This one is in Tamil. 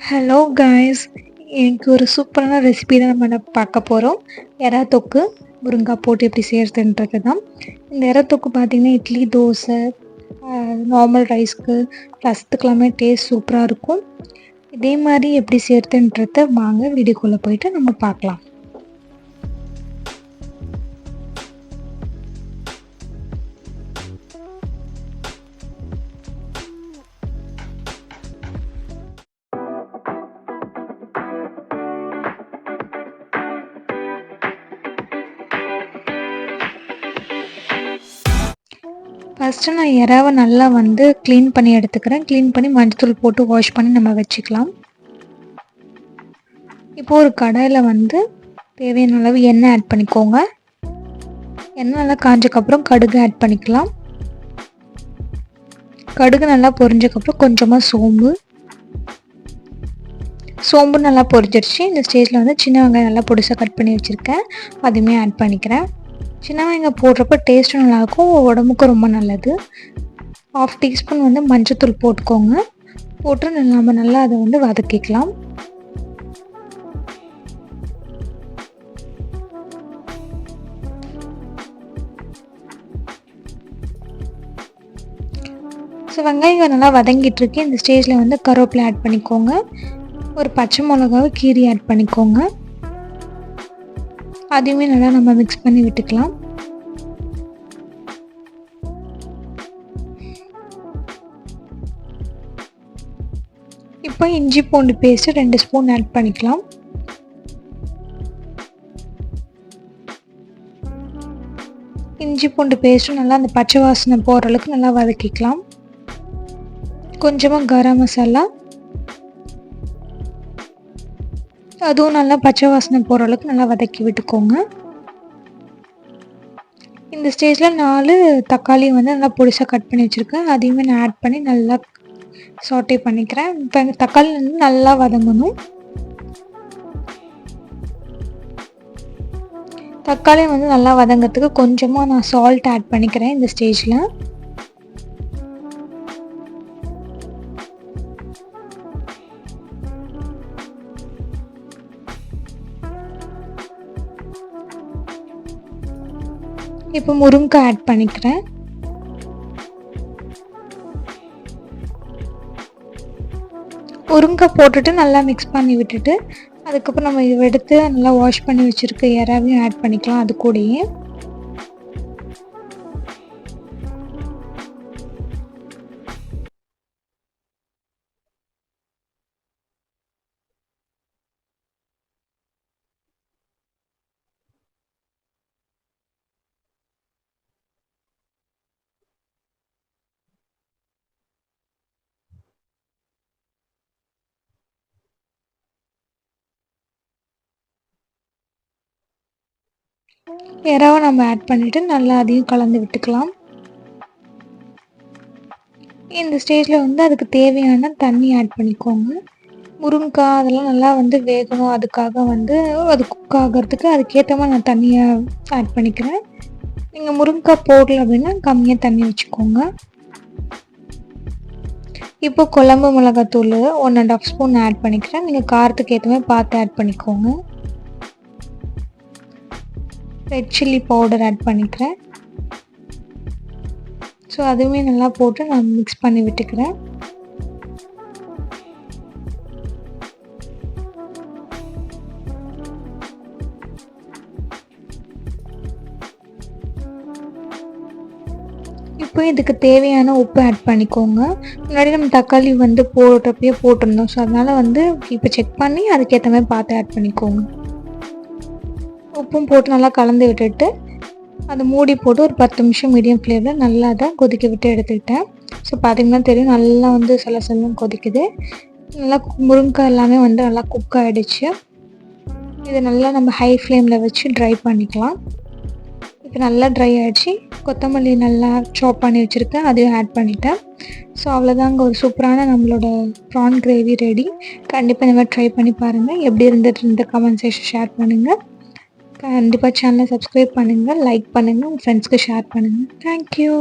ஹலோ காய்ஸ் எனக்கு ஒரு சூப்பரான ரெசிபி தான் நம்ம பார்க்க போகிறோம் எறா தொக்கு முருங்காய் போட்டு எப்படி செய்கிறதுன்றது தான் இந்த எறா தொக்கு பார்த்திங்கன்னா இட்லி தோசை நார்மல் ரைஸ்க்கு ரசத்துக்கெல்லாமே டேஸ்ட் சூப்பராக இருக்கும். இதே மாதிரி எப்படி செய்கிறதுன்றத வாங்க வீடியோக்குள்ளே போயிட்டு நம்ம பார்க்கலாம். ஃபஸ்ட்டு நான் இறாவை நல்லா வந்து க்ளீன் பண்ணி எடுத்துக்கிறேன். க்ளீன் பண்ணி மஞ்சத்தூள் போட்டு வாஷ் பண்ணி நம்ம வச்சுக்கலாம். இப்போது ஒரு கடாயில் வந்து தேவையான அளவு எண்ணெய் ஆட் பண்ணிக்கோங்க. எண்ணெய் நல்லா காஞ்சக்கப்புறம் கடுகு ஆட் பண்ணிக்கலாம். கடுகு நல்லா பொரிஞ்சக்கப்புறம் கொஞ்சமாக சோம்பு. சோம்பு நல்லா பொரிஞ்சிருச்சு. இந்த ஸ்டேஜில் வந்து சின்ன வெங்காயம் நல்லா பொடிசாக கட் பண்ணி வச்சுருக்கேன். அதுவுமே ஆட் பண்ணிக்கிறேன். சின்ன வெங்காயம் போடுறப்ப டேஸ்ட்டும் நல்லாயிருக்கும் உடம்புக்கும் ரொம்ப நல்லது. ஆஃப் டீஸ்பூன் வந்து மஞ்சத்தூள் போட்டுக்கோங்க. போட்டு நம்ம நல்லா அதை வந்து வதக்கிக்கலாம். ஸோ வெங்காயம் நல்லா வதங்கிட்டுருக்கு. இந்த ஸ்டேஜில் வந்து கருவேப்பிலை ஆட் பண்ணிக்கோங்க. ஒரு பச்சை மிளகாவை கீரி ஆட் பண்ணிக்கோங்க. அதையுமே நல்லா நம்ம மிக்ஸ் பண்ணி விட்டுக்கலாம். இப்போ இஞ்சி பூண்டு பேஸ்ட்டு ரெண்டு ஸ்பூன் ஆட் பண்ணிக்கலாம். இஞ்சி பூண்டு பேஸ்ட்டும் நல்லா அந்த பச்சை வாசனை போகிற அளவுக்கு நல்லா வதக்கிக்கலாம். கொஞ்சமாக கரம் மசாலா. அதுவும் நல்லா பச்சை வாசனை போகிற அளவுக்கு நல்லா வதக்கி விட்டுக்கோங்க. இந்த ஸ்டேஜில் நாலு தக்காளி வந்து நல்லா பொடிசாக கட் பண்ணி வச்சுருக்கேன். அதையுமே நான் ஆட் பண்ணி நல்லா சாட்டே பண்ணிக்கிறேன். இப்போ தக்காளி வந்து நல்லா வதங்கணும். தக்காளி வந்து நல்லா வதங்கிறதுக்கு கொஞ்சமாக நான் சால்ட் ஆட் பண்ணிக்கிறேன் இந்த ஸ்டேஜில் இப்போ முருங்கை ஆட் பண்ணிக்கிறேன். முருங்கை போட்டுட்டு நல்லா மிக்ஸ் பண்ணி விட்டுட்டு அதுக்கப்புறம் நம்ம எடுத்து நல்லா வாஷ் பண்ணி வச்சுருக்க இறாவையும் ஆட் பண்ணிக்கலாம் அது கூடயே. இறாவை நம்ம ஆட் பண்ணிவிட்டு நல்லா அதையும் கலந்து விட்டுக்கலாம். இந்த ஸ்டேஜில் வந்து அதுக்கு தேவையான தண்ணி ஆட் பண்ணிக்கோங்க. முருங்கைக்காய் அதெல்லாம் நல்லா வந்து வேகணும். அதுக்காக வந்து அது குக் ஆகிறதுக்கு அதுக்கேற்ற மாதிரி நான் தண்ணியை ஆட் பண்ணிக்கிறேன். நீங்கள் முருங்கைக்காய் போடல அப்படின்னா கம்மியாக தண்ணி வச்சுக்கோங்க. இப்போ குழம்பு மிளகாத்தூள் one and half spoon add பண்ணிக்கிறேன். நீங்கள் காரத்துக்கு ஏற்ற மாதிரி பார்த்து ஆட் பண்ணிக்கோங்க. ரெட் சில்லி பவுடர் ஆட் பண்ணிக்கிறேன். ஸோ அதுவுமே நல்லா போட்டு நான் மிக்ஸ் பண்ணி விட்டுக்கிறேன். இப்போ இதுக்கு தேவையான உப்பு ஆட் பண்ணிக்கோங்க. முன்னாடி நம்ம தக்காளி வந்து போடுறப்பயே போட்டிருந்தோம். ஸோ அதனால் வந்து இப்போ செக் பண்ணி அதுக்கேற்ற மாதிரி பார்த்து ஆட் பண்ணிக்கோங்க. உப்பும் போட்டு நல்லா கலந்து விட்டுட்டு அதை மூடி போட்டு ஒரு பத்து நிமிஷம் மீடியம் ஃப்ளேமில் நல்லா அதை கொதிக்க விட்டு எடுத்துக்கிட்டேன். ஸோ பார்த்திங்கன்னா தெரியும் நல்லா வந்து சில செல்லம் கொதிக்குது. நல்லா முருங்கைக்காய் எல்லாமே வந்து நல்லா குக் ஆகிடுச்சு இதை நல்லா நம்ம ஹை ஃப்ளேமில் வச்சு ட்ரை பண்ணிக்கலாம். இப்போ நல்லா ட்ரை ஆகிடுச்சு கொத்தமல்லி நல்லா சாப் பண்ணி வச்சுருக்கேன். அதையும் ஆட் பண்ணிட்டேன். ஸோ அவ்வளோதாங்க ஒரு சூப்பரான நம்மளோட ப்ரான் கிரேவி ரெடி கண்டிப்பாக இந்த மாதிரி ட்ரை பண்ணி பாருங்கள் எப்படி இருந்துட்டு இருந்த கமெண்ட் செக்ஷன் ஷேர் பண்ணுங்கள் கண்டிப்பாக சேனலை சப்ஸ்கிரைப் பண்ணுங்கள் லைக் பண்ணுங்கள் உங்கள் ஃப்ரெண்ட்ஸ்க்கு ஷேர் பண்ணுங்கள் தேங்க்யூ